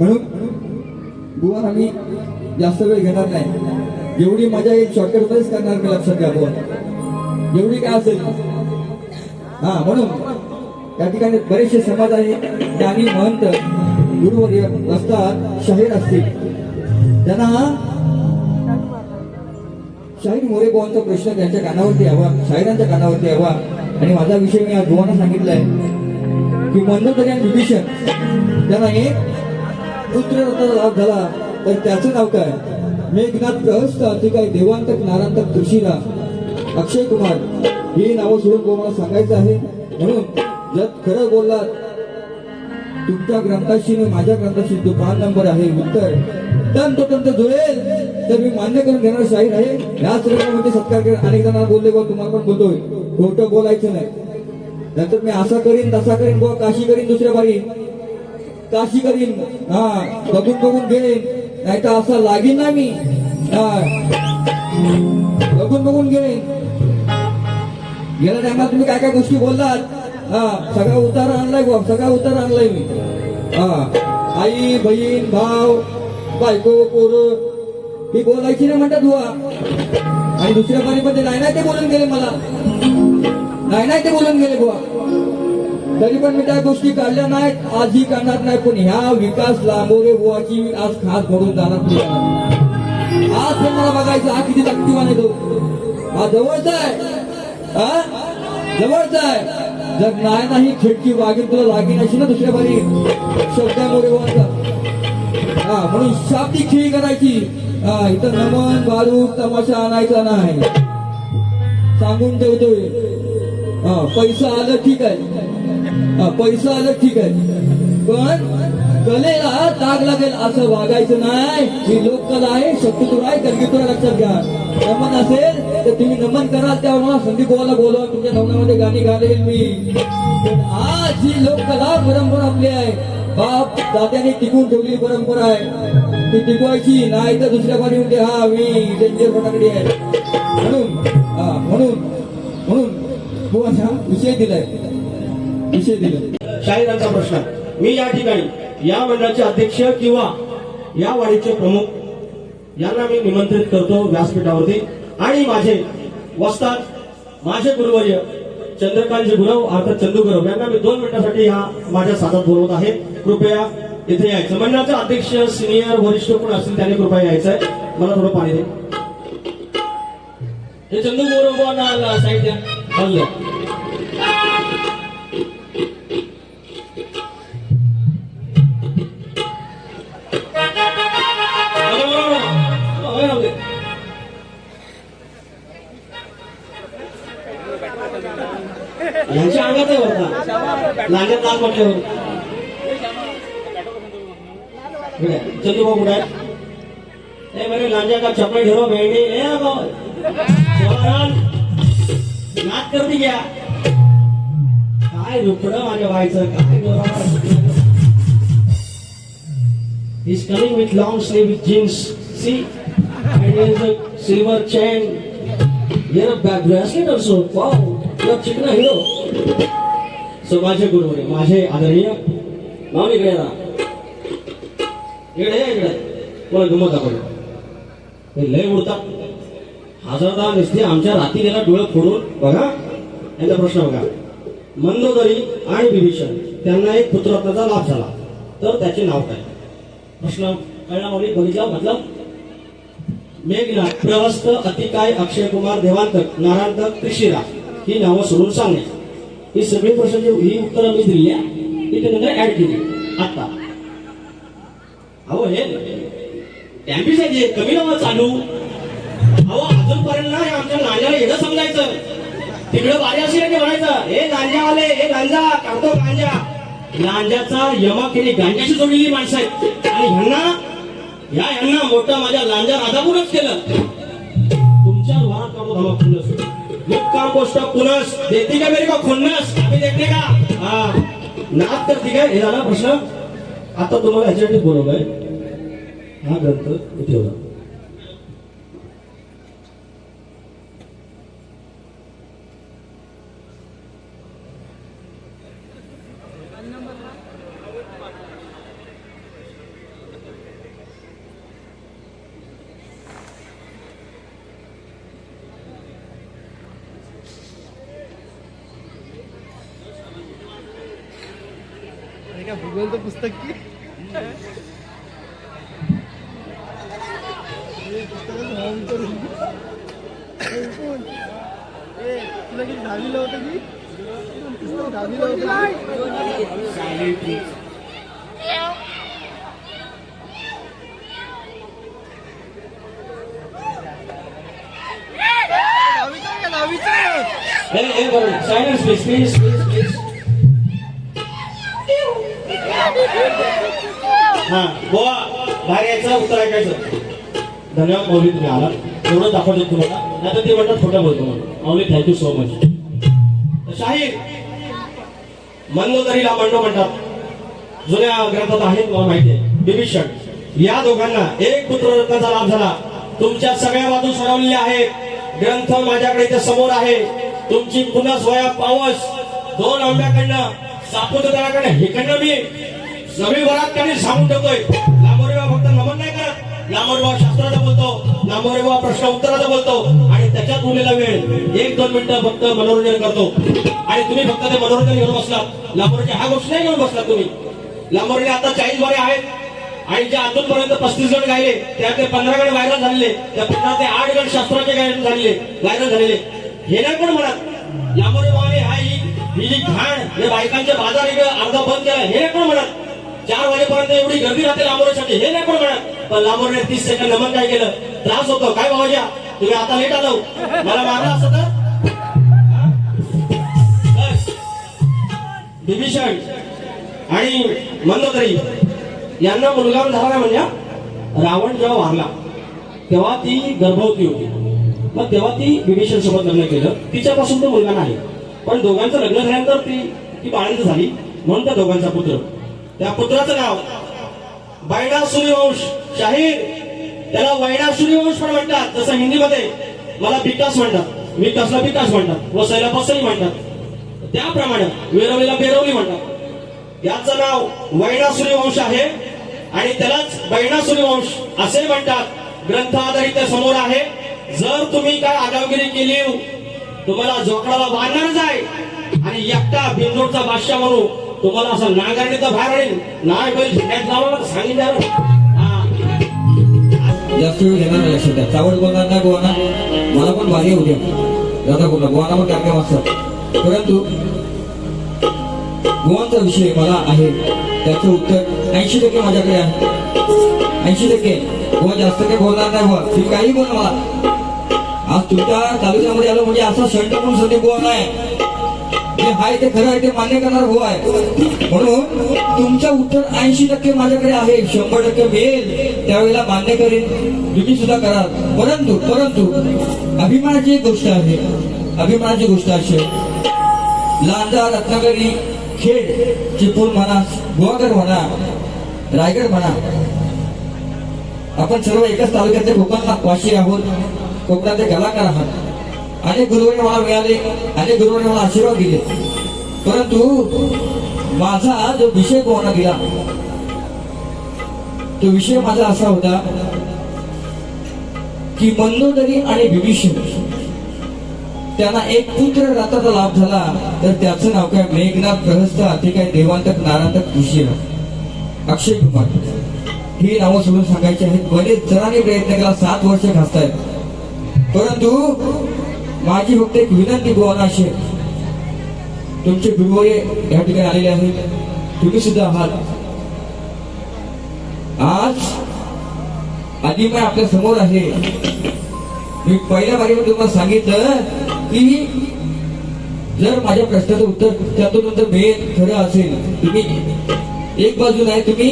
म्हणून बुवा आम्ही जास्त वेळ घेणार नाही. जेवढी मजा येईल शॉर्टकट मध्येच करणार मी लक्षात घ्या बुवा. जेवढी काय असेल. हा म्हणून त्या ठिकाणी बरेचसे समाज आहे ज्ञानी महंत गुरुवर्य असतात शाहीर असतील. त्यांना शाहीर मोरे बुवांचा प्रश्न त्यांच्या कानावरती यावा शाहिरांच्या कानावरती यावा. आणि माझा विषय मी आज बुवांना सांगितलाय की मंदोदरी आणि विभीषण त्यांना एक पुत्र लाभ झाला तर त्याचं नाव काय? मेघनाथ प्रहस्त अतिकाय देवांतक नारांतक तुळशीला अक्षय कुमार. ही नावं सोडून बुवा सांगायचं आहे? म्हणून जर खरं बोललात तुमच्या ग्रंथाशी माझ्या ग्रंथाशी जो पाच नंबर आहे उत्तर. तंतोतंत जुळेल तर मी मान्य करून घेणार शाहीर आहे. याच रंगामध्ये सत्कार करेन अनेक जणांना बोलले बा तुम्हाला पण बोलतोय. खोटं बोलायचं नाही. नंतर मी असा करीन तसा करीन बुवा काशी करीन दुसऱ्या बारी. काशी करीन हा बघून बघून घेईन. नाही तर असा लागेन ना मी. हा. बघून बघून घेईन. गेल्या टायमात तुम्ही काय काय गोष्टी बोललात? हा सगळा उतार आणलाय बुवा सगळा उतार आणलाय मी. हा. आई बहीण भाव बायको पोर ही बोलायची नाही म्हणतात बुवा. आणि दुसऱ्या पाणीमध्ये नाही नाही ते बोलून गेले मला. नाही नाही ते बोलून गेले बुवा. तरी पण मी त्या गोष्टी काढल्या नाहीत. आजही करणार नाही. पण ह्या विकास लांबोरे बुवाची आज खास घडून जाणार नाही. आज पण मला बघायचं हा किती शक्तिवान आहे तो. हा जवळचा आहे. हा? जवळचा आहे. जर नाही नाही खिडकी वागेल तुला लागेल अशी ना दुसऱ्या बारी. शब्दामुळे मोरे हा म्हणून शाब्दिक खेळी करायची. हा इथं नमन बारूक तमाशा आणायचा नाही. सांगून ठेवतोय. हा पैसा आलं ठीक आहे. पैसा आलं ठीक आहे. पण कलेला ताग लागेल असं वागायचं नाही. ही लोककला आहे शक्यतो आहे कलगीतुरा लक्षात घ्या. नमन असेल तर तुम्ही नमन कराल त्यावर मला संदीप बोला बोलवा तुमच्या नवनामध्ये गाणी घालेल मी. आज ही लोककला परंपरा आपली आहे. बाप दात्याने टिकून ठेवलेली परंपरा आहे. ती टिकवायची नाही तर दुसऱ्या पाणी म्हणते हा मी डेंजर फटाकडे आहे? म्हणून हा म्हणून म्हणून बुवांना विषय दिलाय. विषय दिले. शाहिरांचा प्रश्न. मी या ठिकाणी या मंडळाचे अध्यक्ष किंवा या वाडीचे प्रमुख यांना मी निमंत्रित करतो व्यासपीठावरती. आणि माझे वस्ताद माझे गुरुवर्य चंद्रकांतजी गुरव अर्थात चंदू गुरव यांना मी दोन मिनिटांसाठी ह्या माझ्या साथात बोलवत आहे. कृपया इथे यायचं. मंडळाचे अध्यक्ष सिनियर वरिष्ठ कोण असतील त्यांनी कृपया यायचंय मला थोडं पाणी दे. हे चंदू गौरव साईड लांग्यात लाल चंदू भाऊ कुठे आहे ए लांजा का चपड़े ढेरो भेंडी ए नाच करती घ्या काय रुपडं माझ्या व्हायचं काय He's coming with long sleeve jeans. See? And he has a silver chain. Here a back bracelet also. Wow. you're are chicken hero. So माझे गुरुवरे माझे आदरणीय नाव इकडे ना इकडे इकडे. कोण गमत आपण लय उडतात हजारदा नुसते आमच्या राती गेला डोळे फोडून बघा. यांचा प्रश्न बघा. मंदोदरी आणि विभीषण त्यांना एक पुत्ररत्नाचा लाभ झाला. तर त्याचे नाव काय? प्रश्न कळला म्हणजे बघितला मतलब? मेघना प्रहस्त अतिकाय अक्षय कुमार देवांतक नारायणतक कृषिरा ही नावं सोडून सांगणे ही सगळी प्रश्न जी ही उत्तरं मी दिली ती त्यानंतर ऍड केली. आता. अहो हे टॅम्पिस आहे कमी नावं चालू. अहो अजूनपर्यंत ना आमच्या नाण्याला एवढं समजायचं तिकडे वारी असेल की म्हणायचं हे गांजा आले हे गांजा काढतो गांजा. लांजाचा यमा केली गांजाशी जोडलेली माणसं आहेत. आणि ह्यांना या ह्यांना मोठा माझ्या लांजा राजापूरच केलं. तुमच्या वारात काढतो धमा खुन्नस मुक्काम पोस्ट पुनस. देते का मेरे का खुन्नस? आम्ही देते का? हा. नाद करते काय हे झाला प्रश्न. आता तुम्हाला ह्याच्यासाठी बोलवलंय. हा ग्रंथ इथे होता क्या भूगोल तो पुस्तक की? तुला किती दहावीला होतं की पुस्तक दहावीला होतं की? दहावीचं आहे. का दहावीचं हे हे हा गोवा बाहेर यायचं उत्तर ऐकायचं धन्यवाद मौली तुम्ही आला एवढं दाखवतो तुम्हाला. नाही तर ते म्हणतात खोटं बोलतो म्हणून. मौली थँक्यू सो मच शाहीर मंदोदरीला मंडो म्हणतात. जुन्या ग्रंथात आहे तुम्हाला माहिती आहे. बिभीषण. या दोघांना एक पुत्ररत्नाचा लाभ झाला. तुमच्या सगळ्या बाजू सोडवलेल्या आहेत. ग्रंथ माझ्याकडे इथे समोर आहे. तुमची पुन्हा स्वया पावस दोन आंब्याकडनं सापुतळाकडनं हिकडनं मी नवी वरात त्यांनी सांगून ठेवतोय. लांबोरेबा फक्त नमन नाही करत. लांबोरेबा शास्त्राचा बोलतो. लांबोरेबा प्रश्न उत्तराचा बोलतो. आणि त्याच्यात उरलेला वेळ एक दोन मिनिटं फक्त मनोरंजन करतो. आणि तुम्ही फक्त ते मनोरंजन घेऊन बसलात. लांबोरेच्या ह्या गोष्टी नाही घेऊन बसलात तुम्ही. लांबोरेने आता चाळीस वारे आहेत. आणि जे अजूनपर्यंत पस्तीस गण गायले त्यातले पंधरा गण व्हायरल झालेले. त्या पंधरा ते आठ गण शास्त्राचे गायन झालेले व्हायरल झालेले. हे नाही कोण म्हणत. लांबोरे हा ही ही जी घाण हे बायकांचे बाजार इकडे अर्धा बंद केला. हे नाही कोण म्हणत. चार वाजेपर्यंत एवढी गर्दी राहते लांबोरेसाठी हे नाही कोण म्हणत. पण लांबोरने तीस सेकंद नमन काय केलं? त्रास होतो. काय बाबाजा तुम्ही आता लेट आलो हो. मला मारलं असं तर? विभीषण आणि मंदोदरी यांना मुलगा झाला ना म्हणजे रावण जेव्हा वारला तेव्हा ती गर्भवती होती. मग तेव्हा ती विभीषण सोबत लग्न केलं. तिच्यापासून तो मुलगा नाही. पण दोघांचं लग्न झाल्यानंतर ती ती बाळंत झाली. म्हणून त्या दोघांचा पुत्र. त्या पुत्राचं नाव बैडा सूर्यवंश. शाहीर त्याला वैडा सूर्यवंश पण म्हणतात. जसं हिंदीमध्ये मला विकास म्हणतात. विकासला विकास म्हणतात? वसईला बसई म्हणतात. त्याप्रमाणे वेरवलीला बेरवली म्हणतात. याचं नाव वैणा सूर्यवंश आहे. आणि त्यालाच बैणा सूर्यवंश असे म्हणतात. ग्रंथ आधारित त्या समोर आहे. जर तुम्ही काय आगावगिरी केली तुम्हाला जोकडाला बांधणारच आहे आणि एकटा बिंदूरचा बादशाह म्हणू तुम्हाला असं नागारणीचा बाहेर येईल नाही बैल झेंड्यात सांगितलं जास्त वेळ घेणार नाही लक्षात द्या चावड बोलणार नाही गोवाना मला पण भारी होऊ द्या दादा बोलला गोवाना पण टाक्या वाचतात परंतु गोवांचा विषय मला आहे. त्याचं उत्तर ऐंशी टक्के माझ्याकडे आहे. ऐंशी टक्के. गोवा जास्त काही बोलणार नाही गोवा. तुम्ही काही बोला मला. आज तुमच्या तालुक्यामध्ये आलो म्हणजे असा शंट म्हणून सध्या गोवा नाही. जे आहे ते खरं आहे ते मान्य करणार हो आहे. म्हणून तुमचं उत्तर ऐंशी टक्के माझ्याकडे आहे शंभर टक्के मिळेल. त्यावेळेला मान्य करेन. तुम्ही सुद्धा करा परंतु परंतु अभिमानाची एक गोष्ट आहे. अभिमानाची गोष्ट अशी लांजा रत्नागिरी खेड चिपळूण म्हणा गोवागर म्हणा रायगड म्हणा आपण सर्व एकाच तालुक्यातले कोकण वाशी आहोत. कोकणातले कलाकार आहात. अनेक गुरुवारी मला मिळाले. अनेक गुरुवारी मला आशीर्वाद दिले. परंतु माझा जो विषय कोणा दिला तो विषय माझा असा होता की मंदोदरी आणि विभीषण त्यांना एक पुत्र रथाचा लाभ झाला तर त्याचं नाव काय? मेघनाथ प्रहस्त ते काय देवांतक नारांतक ऋषी अक्षय कुमार. ही नावं सोडून सांगायची आहेत. बरेच जणांनी प्रयत्न केला सात वर्ष घासतायत. परंतु माझी फक्त एक विनंती गोवाना अशी तुमचे गुरुवारी या ठिकाणी आलेले आहेत. तुम्ही सुद्धा आहात. आज आदिमाय आपल्यासमोर आहे? मी पहिल्या बारीमध्ये तुम्हाला सांगितलं की जर माझ्या प्रश्नाचं उत्तर त्यातून नंतर मिळेल खरं असेल. तुम्ही एक बाजू नाही तुम्ही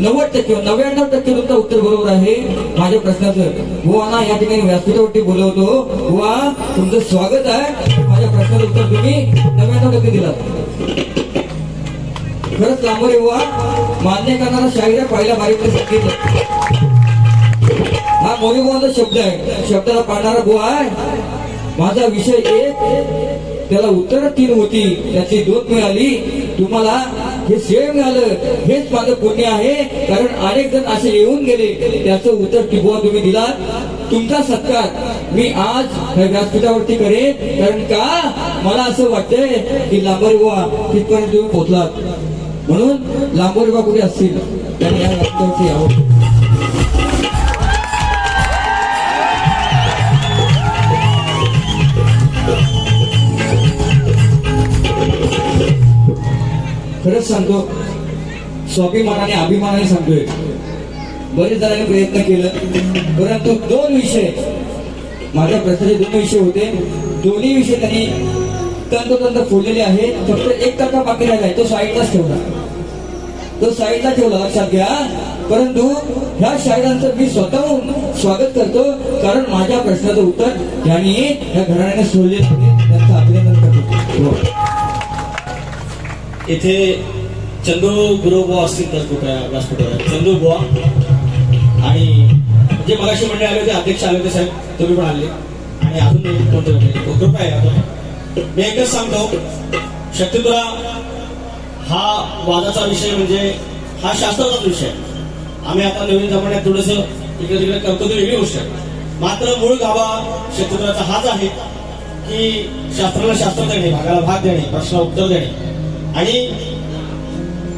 नव्वद टक्के नव्याण्णव टक्के तुमचं उत्तर बरोबर आहे. माझ्या प्रश्नाचं गोवाना या ठिकाणी व्यासपीठावरती बोलवतो. बुवा तुमचं स्वागत आहे. माझ्या प्रश्नाचं उत्तर तुम्ही नव्याण्णव टक्के दिलात. खरंच लांबरे बुवा मान्य करणारा शाहिर पहिल्या बारीकडे सांगितलं हा मोरीबुवाचा शब्द आहे. शब्दाला पाडणारा बुवा आहे. माझा विषय एक त्याला उत्तर तीन होती. त्याची दोन मिळाली. तुम्हाला हे श्रेय मिळालं हेच माझं पुण्य आहे. कारण अनेक जण असे येऊन गेले. त्याचं उत्तर टिबुवा तुम्ही दिला तुमचा सत्कार मी आज व्यासपीठावरती करेन. कारण का? मला असं वाटतंय की लांबर तिथपर्यंत तुम्ही पोहोचलात. म्हणून लांबोरी कुठे असतील? त्यांनी या आवड यावं. सांगतो. स्वाभिमानाने अभिमानाने सांगतोय. बरेच जणांनी प्रयत्न केलं. परंतु दोन विषय माझ्या प्रश्नाचे दोन विषय होते. दोन्ही विषय त्यांनी तंतोतंत फोडलेले आहेत. फक्त एक टक्का बाकी राहिलाय तो साईडलाच ठेवला. तो साईडला ठेवला लक्षात घ्या. परंतु ह्या शाहिरांचं मी स्वतःहून स्वागत करतो कारण माझ्या प्रश्नाचं उत्तर ज्यांनी या घराण्याने सोडले त्यांचं अभिनंदन करतो. हो. इथे चंद्रू गुरुबुवा असतील तर कृपया व्यासपीठावर चंद्रू बुवा. आणि जे मगाशी मंडळी आले होते अध्यक्ष आले होते साहेब तुम्ही पण आले. आणि अजून कोणते कृपया या तुम्ही. मी एकच सांगतो शक्तिपुरा हा वादाचा विषय म्हणजे हा शास्त्राचा विषय आम्ही आता नवीन जमान्यात थोडस इकडे तिकडे करतो ती वेगळी गोष्ट आहे. मात्र मूळ गावा शक्तिपुराचा हाच आहे की शास्त्राला शास्त्र देणे भागाला भाग देणे प्रश्नाला उत्तर देणे. आणि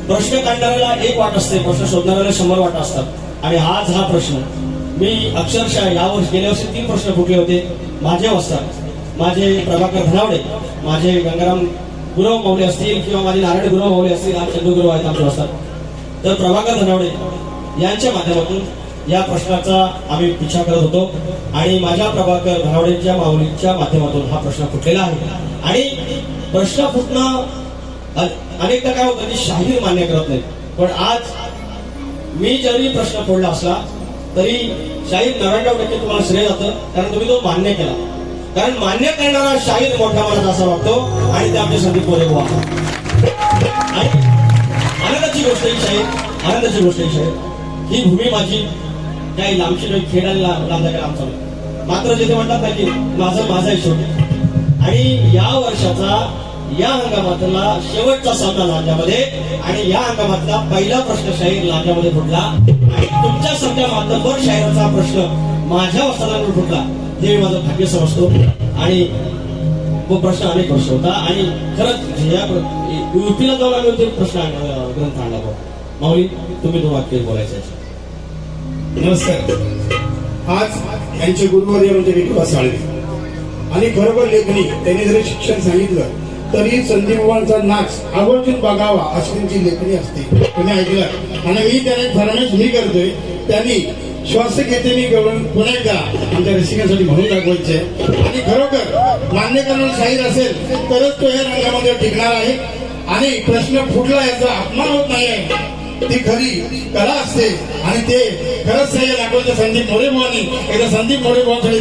प्रश्न काढणाऱ्याला एक वाट असते प्रश्न शोधणाऱ्याला शंभर वाट असतात. आणि आज हा प्रश्न. मी अक्षरशः या वर्ष गेल्या वर्षी तीन प्रश्न फुटले होते. माझे असतात माझे प्रभाकर धनावडे माझे गंगाराम गुरव माऊली असतील किंवा माझे नारायण गुरव माऊली असतील आज चंदू आहेत आमचे असतात तर प्रभाकर धनावडे यांच्या माध्यमातून या प्रश्नाचा आम्ही पिछा करत होतो. आणि माझ्या प्रभाकर धनावडेच्या माऊलीच्या माध्यमातून हा प्रश्न फुटलेला आहे. आणि प्रश्न फुटणं अनेकदा काय होतं की शाहीर मान्य करत नाही. पण आज मी जरी प्रश्न फोडला असला तरी शाहीर नव्याण्णव टक्के तुम्हाला श्रेय जातं कारण तुम्ही तो मान्य केला. कारण मान्य करणारा शाहीर मोठा मनात असा वाटतो आणि ते आमचे संदीप मोरे गोवा आनंदाची गोष्ट ही शाहीर आनंदाची गोष्ट ही शाहीर. ही भूमी माझी काही लांबची नाही खेळायला लांब जायला आमचा. मात्र जिथे म्हणतात ना की माझं माझा हिशोब आणि या वर्षाचा या हंगामातला शेवटचा सामना लांजामध्ये आणि या हंगामातला पहिला प्रश्न शाहीर लांजामध्ये फुटला. आणि तुमच्या सध्या मातंबर शाहिराचा प्रश्न माझ्या वस्त्रांवर फुटला. हे मी माझं भाग्य समजतो. आणि तो प्रश्न अनेक वर्ष होता. आणि खरंच या युपीला जाऊन आम्ही ते प्रश्न ग्रंथ आणला माऊली तुम्ही तो वाक्य बोलायचे नमस्कार. आज यांचे गुरुवर्य म्हणजे विठोबा साळे आणि बरोबर लेखणी त्यांनी जरी शिक्षण सांगितलं तरी संदीपवांचा नाच आवर्जून बघावा अशी त्यांची लेखणी असते. तुम्ही ऐकलं? आणि मी त्याने ठरवण्यास मी करतोय. त्यांनी श्वास घेते मी गवळण पुन्हा एकदा आमच्या रसिकांसाठी म्हणून दाखवायचे. आणि खरोखर मान्य करणं शाहीर असेल तरच तो या रंगामध्ये टिकणार आहे. आणि प्रश्न फुटला याचा अपमान होत नाही. ती खरी कला असते. आणि ते खरंच सह्य दाखवते संदीप मोरे भावानी एकदा संदीप मोरे भावासाठी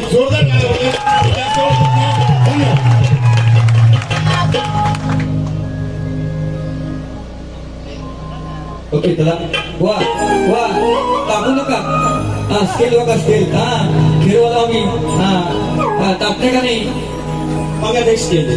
जोरदार टाळ्या होते धन्यवाद ओके चला वा वा टाकू नका हा स्केल बघा स्केल हा फिरवाला मी हा हा टाकते का नाही मग आता एक स्केल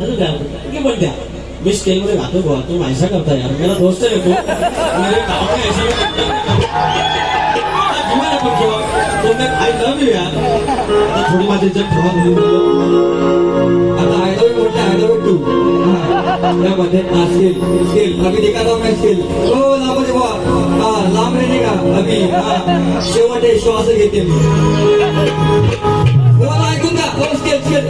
द्या पण द्या मी स्केलमध्ये गातो गोवा तू माझ्या करता यार मला दोस्त येतो आय यार थोडी माझी इज्जत आता आय लव्ह यू म्हणते आय लव्ह टू त्यामध्ये स्केल स्केल अभी देखा था स्केल हो लांब रे बा हा लांब रे का अभी हा शेवट श्वास घेते मी ऐकून का हो स्केल स्केल